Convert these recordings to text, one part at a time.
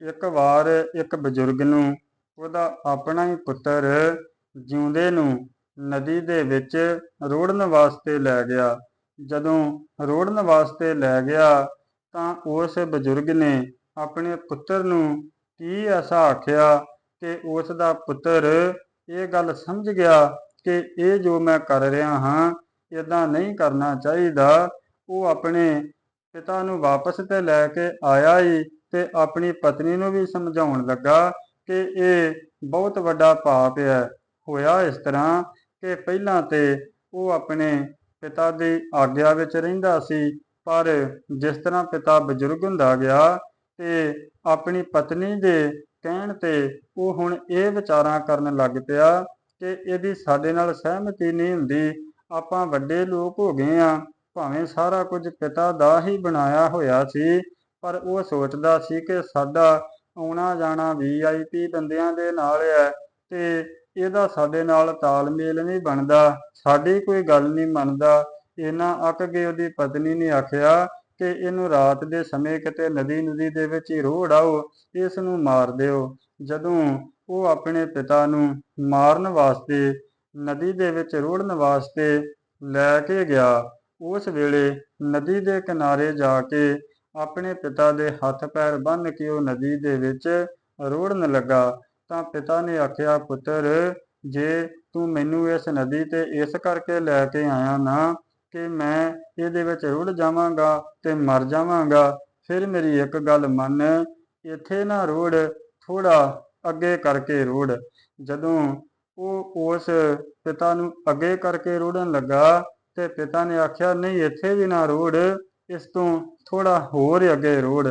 ਇੱਕ ਵਾਰ ਇੱਕ ਬਜ਼ੁਰਗ ਨੂੰ, ਉਹਦਾ ਆਪਣਾ ਹੀ ਪੁੱਤਰ ਜਿਉਂਦੇ ਨੂੰ ਨਦੀ ਦੇ ਵਿੱਚ ਰੋੜਨ ਵਾਸਤੇ ਲੈ ਗਿਆ। ਜਦੋਂ ਰੋੜਨ ਵਾਸਤੇ ਲੈ ਗਿਆ ਤਾਂ ਉਸ ਬਜ਼ੁਰਗ ਨੇ ਆਪਣੇ ਪੁੱਤਰ ਨੂੰ ਕੀ ਐਸਾ ਆਖਿਆ ਕਿ ਉਸ ਦਾ ਪੁੱਤਰ ਇਹ ਗੱਲ ਸਮਝ ਗਿਆ ਕਿ ਇਹ ਜੋ ਮੈਂ ਕਰ ਰਿਹਾ ਹਾਂ ਇਦਾਂ ਨਹੀਂ ਕਰਨਾ ਚਾਹੀਦਾ। ਉਹ ਆਪਣੇ ਪਿਤਾ ਨੂੰ ਵਾਪਸ ਤੇ ਲੈ ਕੇ ਆਇਆ ਹੀ ਤੇ ਆਪਣੀ ਪਤਨੀ ਨੂੰ ਵੀ ਸਮਝਾਉਣ ਲੱਗਾ ਕਿ ਇਹ ਬਹੁਤ ਵੱਡਾ ਪਾਪ ਹੈ। ਹੋਇਆ ਇਸ ਤਰ੍ਹਾਂ ਕਿ ਪਹਿਲਾਂ ਤੇ ਉਹ ਆਪਣੇ ਪਿਤਾ ਦੀ ਆਗਿਆ ਵਿੱਚ ਰਹਿੰਦਾ ਸੀ, ਪਰ ਜਿਸ ਤਰ੍ਹਾਂ ਪਿਤਾ ਬਜ਼ੁਰਗ ਹੁੰਦਾ ਗਿਆ ਤੇ ਆਪਣੀ ਪਤਨੀ ਦੇ ਕਹਿਣ ਤੇ ਉਹ ਹੁਣ ਇਹ ਵਿਚਾਰਾਂ ਕਰਨ ਲੱਗ ਪਿਆ ਕਿ ਇਹਦੀ ਸਾਡੇ ਨਾਲ ਸਹਿਮਤੀ ਨਹੀਂ ਹੁੰਦੀ, ਆਪਾਂ ਵੱਡੇ ਲੋਕ ਹੋ ਗਏ ਆ ਭਾਵੇਂ ਸਾਰਾ ਕੁਝ ਪਿਤਾ ਦਾ ਹੀ ਬਣਾਇਆ ਹੋਇਆ ਸੀ ਪਰ ਉਹ ਸੋਚਦਾ ਸੀ ਕਿ ਸਾਡਾ ਆਉਣਾ ਜਾਣਾ ਵੀਆਈਪੀ ਬੰਦਿਆਂ ਦੇ ਨਾਲ ਹੈ ਤੇ ਇਹਦਾ ਸਾਡੇ ਨਾਲ ਤਾਲਮੇਲ ਨਹੀਂ ਬਣਦਾ, ਸਾਡੀ ਕੋਈ ਗੱਲ ਨਹੀਂ ਮੰਨਦਾ। ਇਹਨਾਂ ਅੱਕ ਕੇ ਉਹਦੀ ਪਤਨੀ ਨੇ ਆਖਿਆ ਕਿ ਇਹਨੂੰ ਰਾਤ ਦੇ ਸਮੇਂ ਕਿਤੇ ਨਦੀ ਨਦੀ ਦੇ ਵਿੱਚ ਹੀ ਰੋੜ ਆਓ ਇਸ ਨੂੰ ਮਾਰ ਦਿਓ। ਜਦੋਂ ਉਹ ਆਪਣੇ ਪਿਤਾ ਨੂੰ ਮਾਰਨ ਵਾਸਤੇ, ਨਦੀ ਦੇ ਵਿੱਚ ਰੋੜਨ ਵਾਸਤੇ ਲੈ ਕੇ ਗਿਆ, ਉਸ ਵੇਲੇ ਨਦੀ ਦੇ ਕਿਨਾਰੇ ਜਾ ਕੇ ਆਪਣੇ ਪਿਤਾ ਦੇ ਹੱਥ ਪੈਰ ਬੰਨ੍ਹ ਕੇ ਉਹ ਨਦੀ ਦੇ ਵਿੱਚ ਰੋੜਨ ਲੱਗਾ ਤਾਂ ਪਿਤਾ ਨੇ ਆਖਿਆ, ਪੁੱਤਰ, ਜੇ ਤੂੰ ਮੈਨੂੰ ਇਸ ਨਦੀ ਤੇ ਇਸ ਕਰਕੇ ਲੈ ਕੇ ਆਇਆ ਨਾ ਕਿ ਮੈਂ ਇਹਦੇ ਵਿੱਚ ਰੁੜ ਜਾਵਾਂਗਾ ਤੇ ਮਰ ਜਾਵਾਂਗਾ, ਫਿਰ ਮੇਰੀ ਇੱਕ ਗੱਲ ਮੰਨ, ਇੱਥੇ ਨਾ ਰੋੜ ਥੋੜਾ ਅੱਗੇ ਕਰਕੇ ਰੋੜ। ਜਦੋਂ ਉਹ ਉਸ ਪਿਤਾ ਨੂੰ ਅੱਗੇ ਕਰਕੇ ਰੋੜਨ ਲੱਗਾ ਤੇ ਪਿਤਾ ਨੇ ਆਖਿਆ, ਨਹੀਂ, ਇੱਥੇ ਵੀ ਨਾ ਰੋੜ। ਇਸ ਤੋਂ ਥੋੜਾ ਹੋਰ ਅੱਗੇ ਰੋੜ।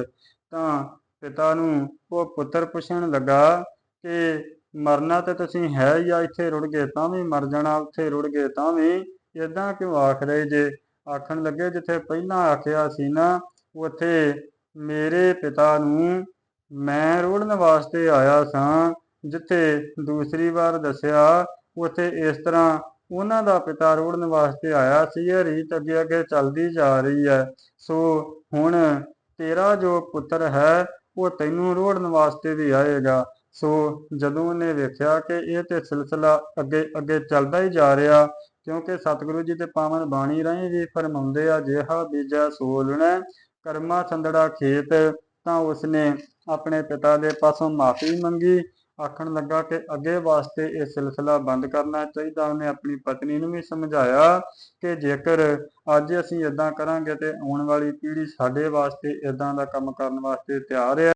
ਤਾਂ ਪਿਤਾ ਨੂੰ ਉਹ ਪੁੱਤਰ ਪੁੱਛਣ ਲੱਗਾ ਕਿ, ਮਰਨਾ ਤੇ ਤੁਸੀਂ ਹੈ ਜਾਂ ਇੱਥੇ ਰੁੜ ਗਏ ਤਾਂ ਵੀ ਮਰ ਜਾਣਾ, ਉੱਥੇ ਰੁੜ ਗਏ ਤਾਂ ਵੀ ਇਦਾਂ ਕਿਉਂ ਆਖ ਰਹੇ ਜੇ? ਆਖਣ ਲੱਗੇ, ਜਿੱਥੇ ਪਹਿਲਾਂ ਆਖਿਆ ਸੀ ਨਾ, ਉੱਥੇ ਮੇਰੇ ਪਿਤਾ ਨੂੰ ਮੈਂ ਰੋੜਨ ਵਾਸਤੇ ਆਇਆ ਸਾਂ। ਜਿੱਥੇ ਦੂਸਰੀ ਵਾਰ ਦੱਸਿਆ, ਉੱਥੇ ਇਸ ਤਰ੍ਹਾਂ ਉਹਨਾਂ ਦਾ ਪਿਤਾ ਰੋੜਨ ਵਾਸਤੇ ਆਇਆ ਸੀ, ਇਹ ਰੀਤ ਅੱਗੇ ਅੱਗੇ ਚੱਲਦੀ ਜਾ ਰਹੀ ਹੈ। ਸੋ ਹੁਣ ਤੇਰਾ ਜੋ ਪੁੱਤਰ ਹੈ, ਉਹ ਤੈਨੂੰ ਰੋੜਨ ਵਾਸਤੇ ਵੀ ਆਏਗਾ। ਸੋ ਜਦੋਂ ਉਹਨੇ ਵੇਖਿਆ ਕਿ ਇਹ ਤੇ ਸਿਲਸਿਲਾ ਅੱਗੇ ਅੱਗੇ ਚੱਲਦਾ ਹੀ ਜਾ ਰਿਹਾ, ਕਿਉਂਕਿ ਸਤਿਗੁਰੂ ਜੀ ਤੇ ਪਾਵਨ ਬਾਣੀ ਰਾਹੀਂ ਵੀ ਫਰਮਾਉਂਦੇ ਆ, ਜਿਹਾ ਬੀਜਾ ਸੋਲਣਾ ਕਰਮਾ ਸੰਦੜਾ ਖੇਤ। ਤਾਂ ਉਸਨੇ ਆਪਣੇ ਪਿਤਾ ਦੇ ਪਾਸੋਂ ਮਾਫੀ ਮੰਗੀ। ਆਖਣ ਲੱਗਾ ਕਿ ਅੱਗੇ ਵਾਸਤੇ ਇਹ ਸਿਲਸਿਲਾ ਬੰਦ ਕਰਨਾ ਚਾਹੀਦਾ। ਉਹਨੇ ਆਪਣੀ ਪਤਨੀ ਨੂੰ ਵੀ ਸਮਝਾਇਆ ਕਿ ਜੇਕਰ ਅੱਜ ਅਸੀਂ ਇਦਾਂ ਕਰਾਂਗੇ ਤੇ ਆਉਣ ਵਾਲੀ ਪੀੜ੍ਹੀ ਸਾਡੇ ਵਾਸਤੇ ਇਦਾਂ ਦਾ ਕੰਮ ਕਰਨ ਵਾਸਤੇ ਤਿਆਰ ਹੈ